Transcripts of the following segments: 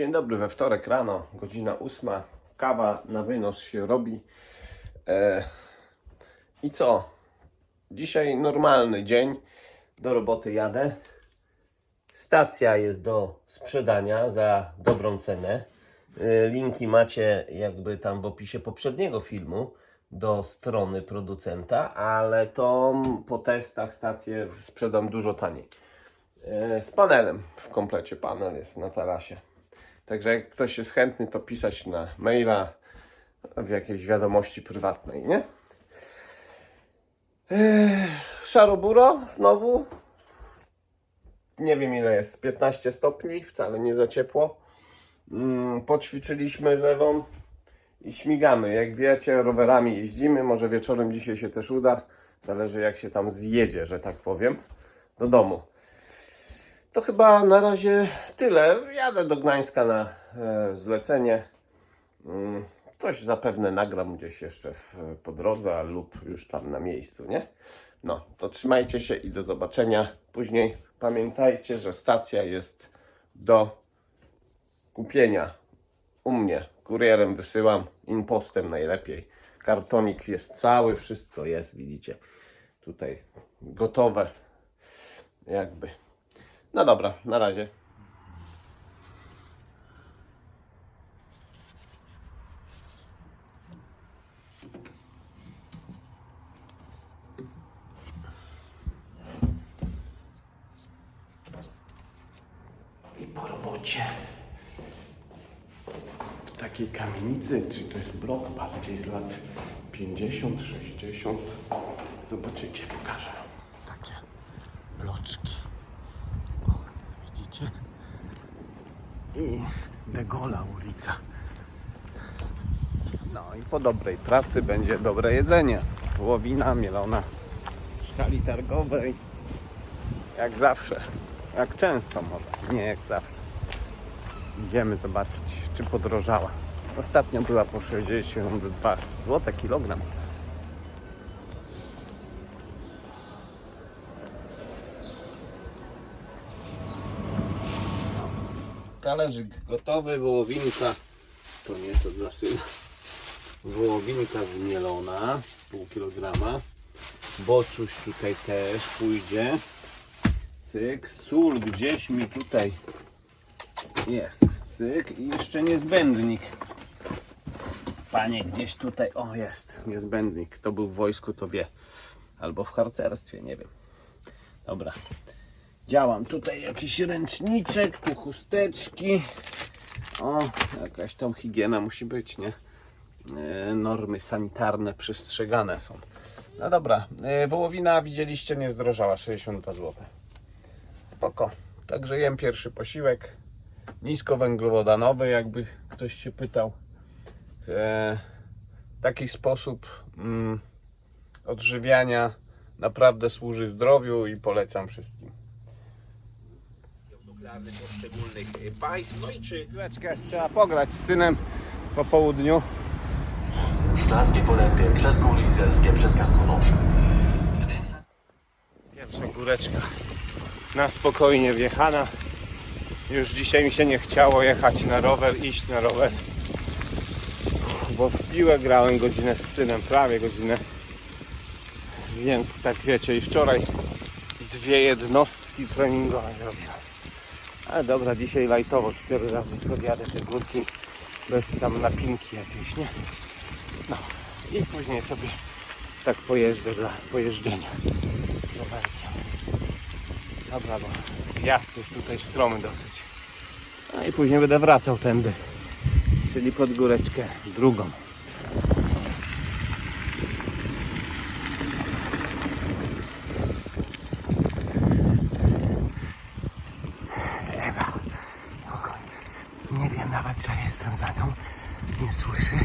Dzień dobry, we wtorek rano, godzina ósma. Kawa na wynos się robi. E, I co? Dzisiaj normalny dzień. Do roboty jadę. Stacja jest do sprzedania za dobrą cenę. E, Linki macie jakby tam w opisie poprzedniego filmu do strony producenta, ale to po testach stację sprzedam dużo taniej. E, Z panelem w komplecie. Panel jest na tarasie. Także jak ktoś jest chętny, to pisać na maila w jakiejś wiadomości prywatnej, nie? Szaroburo znowu. Nie wiem ile jest, 15 stopni, wcale nie za ciepło. Mm, Poćwiczyliśmy z Ewą i śmigamy. Jak wiecie, rowerami jeździmy. Może wieczorem dzisiaj się też uda. Zależy jak się tam zjedzie, że tak powiem, do domu. To chyba na razie tyle. Jadę do Gdańska na e, zlecenie. Mm, Coś zapewne nagram gdzieś jeszcze w, po drodze lub już tam na miejscu, nie? No, to trzymajcie się i do zobaczenia później. Pamiętajcie, że stacja jest do kupienia u mnie. Kurierem wysyłam, impostem najlepiej. Kartonik jest cały, wszystko jest, widzicie. Tutaj gotowe. Jakby. No dobra, na razie. I po robocie. W takiej kamienicy, czy to jest blok bardziej z lat 50, 60. Zobaczycie, pokażę wam. Takie bloczki. Widzicie? I De Gola ulica. No i po dobrej pracy będzie dobre jedzenie. Wołowina mielona w skali targowej. Jak zawsze. Jak często może. Nie jak zawsze. Idziemy zobaczyć, czy podrożała. Ostatnio była po 62 zł kilogram. Talerzyk gotowy, wołowinka. To nie, to dla syna. Wołowinka zmielona, pół kilograma. Boczuś tutaj też pójdzie. Cyk, sól gdzieś mi tutaj jest. Cyk i jeszcze niezbędnik. Panie, gdzieś tutaj, o jest, niezbędnik. Kto był w wojsku, to wie. Albo w harcerstwie, nie wiem. Dobra. Działam tutaj jakiś ręczniczek, tu chusteczki. O, jakaś tam higiena musi być, nie? E, Normy sanitarne przestrzegane są. No dobra, e, wołowina widzieliście nie zdrożała 62 zł. Spoko. Także jem pierwszy posiłek. Niskowęglowodanowy, jakby ktoś się pytał. E, taki sposób mm, odżywiania naprawdę służy zdrowiu i polecam wszystkim. Nuklearnych poszczególnych y, państw. No i czy Chwileczkę, trzeba pograć z synem po południu. w Szklarskiej Porębie, przez Góry Izerskie, przez Karkonosze. W tym samym Pierwsza góreczka na spokojnie wjechana. Już dzisiaj mi się nie chciało jechać na rower, iść na rower. Bo w piłę grałem godzinę z synem, prawie godzinę. Więc tak wiecie, i wczoraj dwie jednostki treningowe zrobiłem. Ale dobra, dzisiaj lajtowo, cztery razy podjadę te górki bez tam napinki jakiejś, nie? No i później sobie tak pojeżdżę dla pojeżdżenia rowerkiem. Dobra, bo zjazd jest tutaj stromy dosyć. No i później będę wracał tędy, czyli pod góreczkę drugą. Ewa, spokojnie. nie wiem nawet, że jestem za nią. Nie słyszy.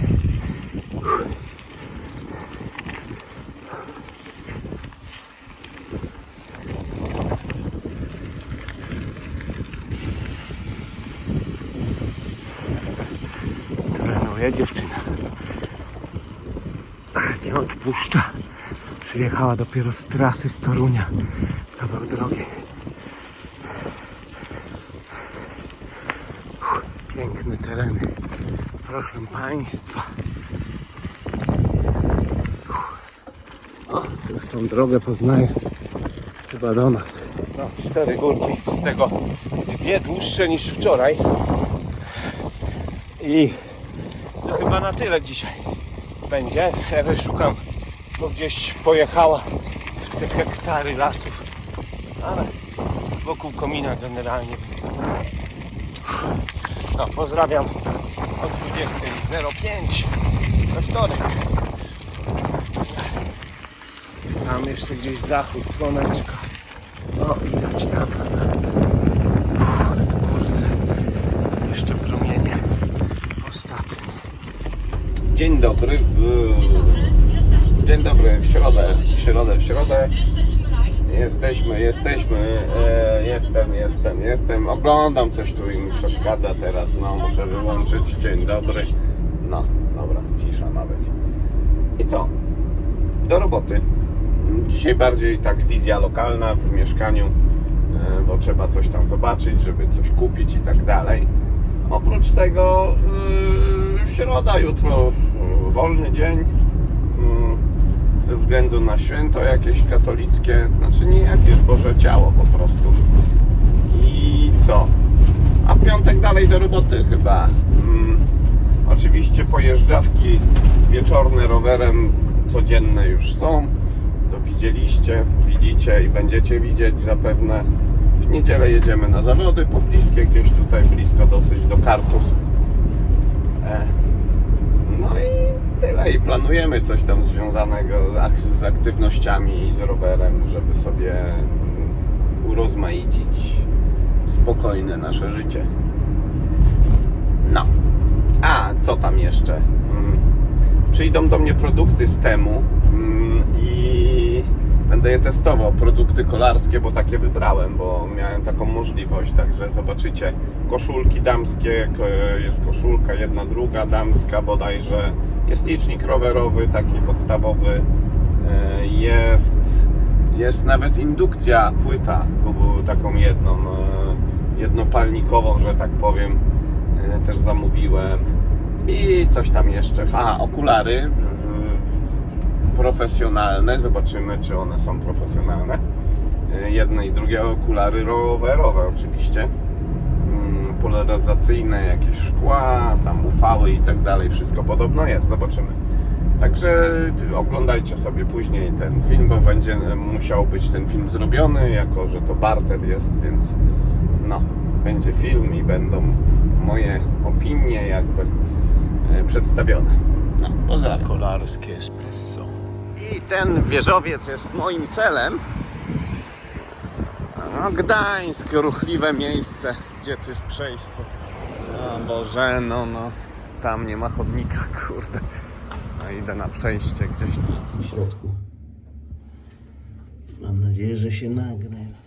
Trenuje dziewczyna. Nie odpuszcza. Przyjechała dopiero z trasy z Torunia. Kawał drogi. Uff, Piękne tereny. Proszę Państwa. O, już tą drogę poznaję. Chyba do nas. No, cztery górki. Z tego dwie dłuższe niż wczoraj. I to chyba na tyle dzisiaj będzie. Ewy szukam, bo gdzieś pojechała w te hektary lasów. Ale wokół komina generalnie. No, pozdrawiam o 20.05 we wtorek. Tam jeszcze gdzieś zachód słoneczka. O, widać tam. Uff, ale to kurczę. Jeszcze promienie ostatnie. Dzień dobry w... Dzień dobry w środę, w środę, w środę. Jesteśmy, jesteśmy, e, jestem, jestem, jestem. Oglądam coś tu i mi przeszkadza teraz. No, muszę wyłączyć. Dzień dobry. No, dobra, cisza ma być. I co? Do roboty. Dzisiaj bardziej tak wizja lokalna w mieszkaniu, e, bo trzeba coś tam zobaczyć, żeby coś kupić i tak dalej. Oprócz tego yy, środa, jutro wolny dzień. Yy, ze względu na święto jakieś katolickie, znaczy nie jakieś Boże Ciało po prostu. I co? A w piątek dalej do roboty chyba. Mm, oczywiście pojeżdżawki wieczorne rowerem codzienne już są. To widzieliście, widzicie i będziecie widzieć zapewne. W niedzielę jedziemy na zawody pobliskie, gdzieś tutaj blisko dosyć do Kartus. E, no i tyle. I planujemy coś tam związanego z aktywnościami i z rowerem, żeby sobie urozmaicić spokojne nasze życie. No. A, co tam jeszcze? Mm, Przyjdą do mnie produkty z temu mm, i będę je testował. Produkty kolarskie, bo takie wybrałem, bo miałem taką możliwość. Także zobaczycie koszulki damskie, jest koszulka jedna, druga damska bodajże. Jest licznik rowerowy, taki podstawowy. E, Jest, jest nawet indukcja, płyta, taką jedną, e, jednopalnikową, że tak powiem. E, Też zamówiłem. I coś tam jeszcze. A, okulary profesjonalne. Zobaczymy, czy one są profesjonalne. Jedne i drugie okulary rowerowe, oczywiście. Polaryzacyjne, jakieś szkła, tam ufały i tak dalej. Wszystko podobno jest. Zobaczymy. Także oglądajcie sobie później ten film, bo będzie musiał być ten film zrobiony, jako że to barter jest, więc no, będzie film i będą moje opinie jakby e, przedstawione. No, pozdrawiam. Kolarskie espresso. I ten wieżowiec jest moim celem. No, Gdańsk, ruchliwe miejsce. Gdzie tu jest przejście? O Boże, no, no. Tam nie ma chodnika, kurde. No, idę na przejście gdzieś tu w środku. Mam nadzieję, że się nagra raz.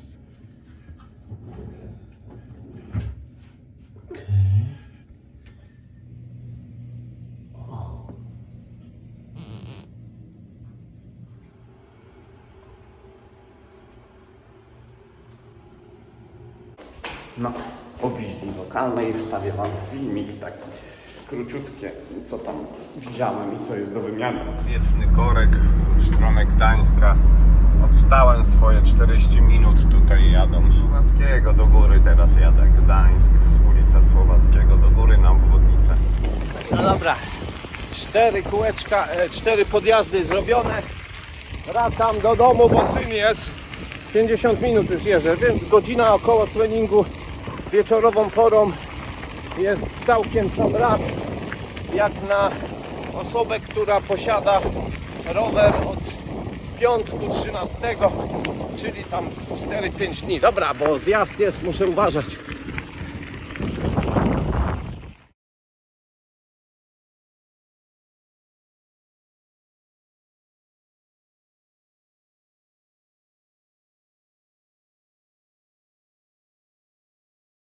No, o wizji lokalnej wstawię Wam filmik taki króciutkie, co tam widziałem i co jest do wymiany. Wieczny korek w stronę Gdańska. Odstałem swoje 40 minut tutaj jadą z Słowackiego do góry, teraz jadę Gdańsk z ulicy Słowackiego do góry na obwodnicę. No dobra, cztery kółeczka, e, cztery podjazdy zrobione. Wracam do domu, bo syn jest. 50 minut już jeżdżę, więc godzina około treningu wieczorową porą jest całkiem tam raz jak na osobę, która posiada rower od piątku 13, czyli tam 4-5 dni. Dobra, bo zjazd jest, muszę uważać.